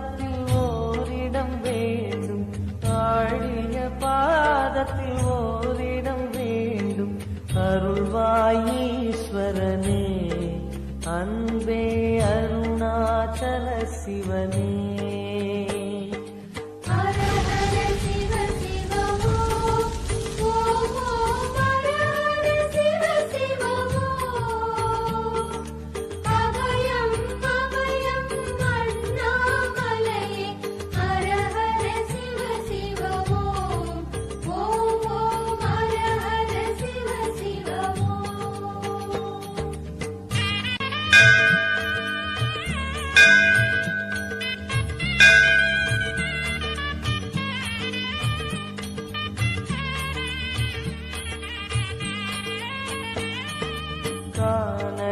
பாதத்தில் ஓரிடம் வேண்டும். ஆழிய பாதத்தில் ஓரிடம் வேண்டும். அருள்வாயீஸ்வரனே அன்பே அருணாச்சல சிவனே.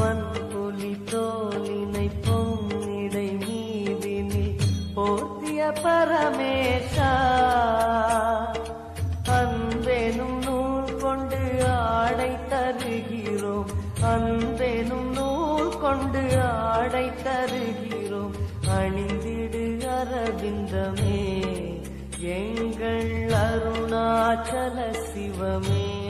வன்புலி தோலினை பொன்னிடை மீதினில் போர்த்திய பரமேஷா அன்பெனும் நூல் கொண்டு ஆடை தருகிறோம் அன்பெனும் நூல் கொண்டு ஆடை தருகிறோம் அணிந்திடு அரவிந்தமே எங்கள் அருணாச்சல சிவமே.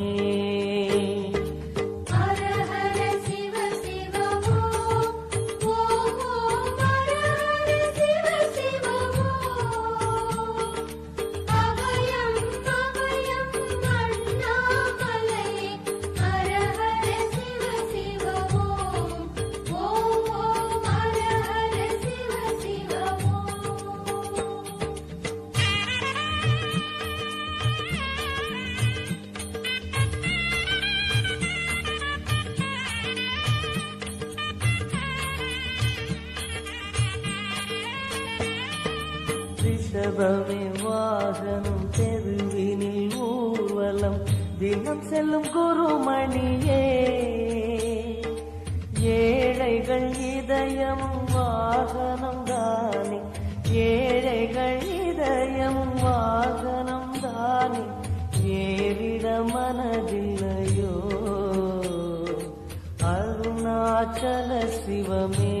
ரிஷபமே வாகனம் தெருவினில் ஊர்வலம் தினம் செல்லும் குருமணியே. ஏழைகள் இதயம் வாகனம் தானே. ஏழைகள் இதயம் வாகனம் தானே. ஏவிட மனதில்லையோ? அருணாச்சல சிவமே.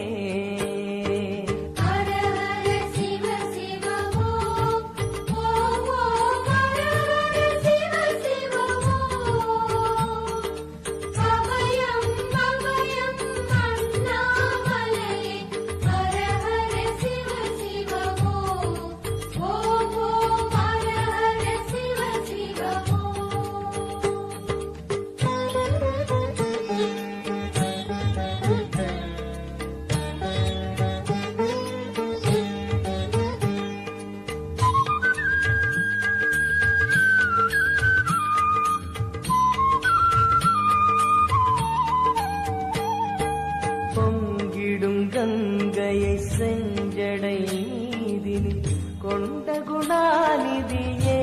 செஞ்சடை நீதினில் கொண்ட குணாநிதியே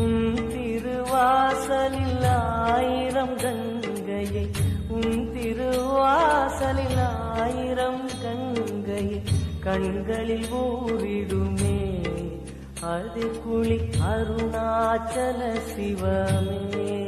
உன் திருவாசலில் ஆயிரம் கங்கையை உன் திருவாசலில் ஆயிரம் கங்கையை கண்களில் ஊரிடுமே அது குளி அருணாச்சல சிவமே.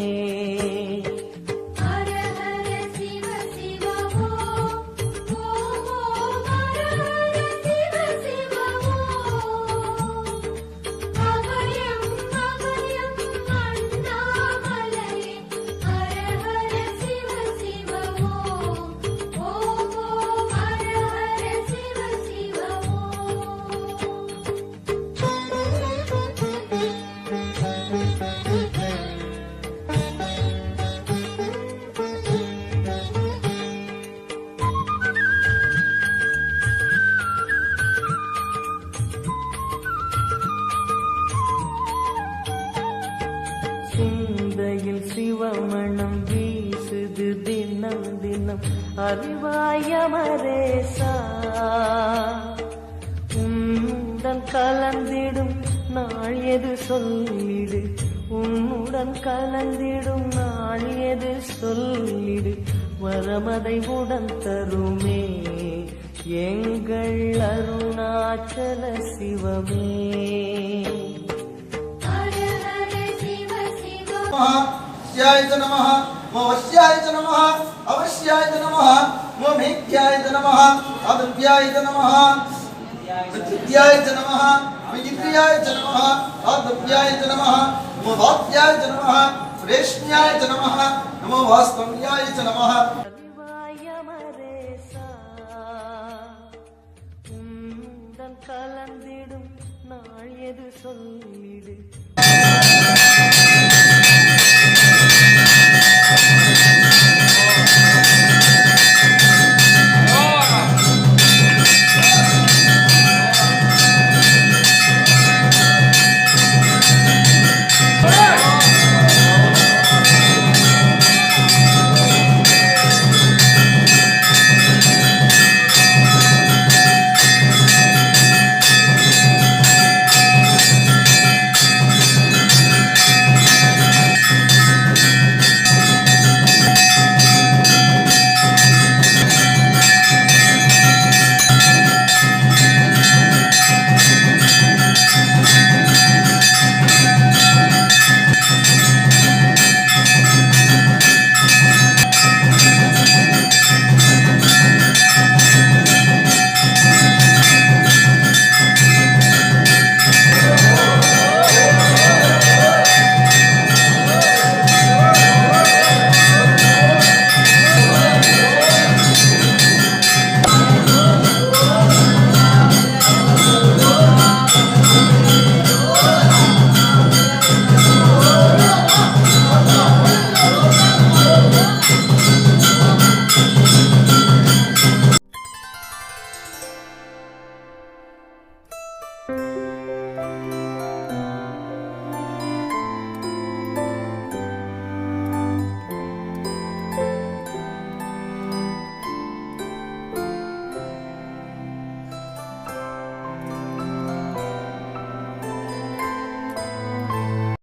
தினம் தினம் அறிவாயமரேசா உன்னுடன் கலந்திடும் நாள் எது சொல்லிடு? உன்னுடன் கலந்திடும் நாள் எது சொல்லிடு? வரமதை உடன் தருமே. எங்கள் அருணாச்சல சிவமே. ஹர ஹர சிவ. சிவ नमः स्याय च नमः मवस्याय च नमः अवश्याय च नमः ममेघ्याय च नमः अद्रव्याय च नमः प्रकृत्याय च नमः विजित्याय च नमः अद्रव्याय च नमः मवाप्याय च नमः रेष्म्याय च नमः नमो वास्तव्याय च नमः அறிவாயமரேசா உன்னுடன் கலந்திடும் நாள் எது சொல்லிடு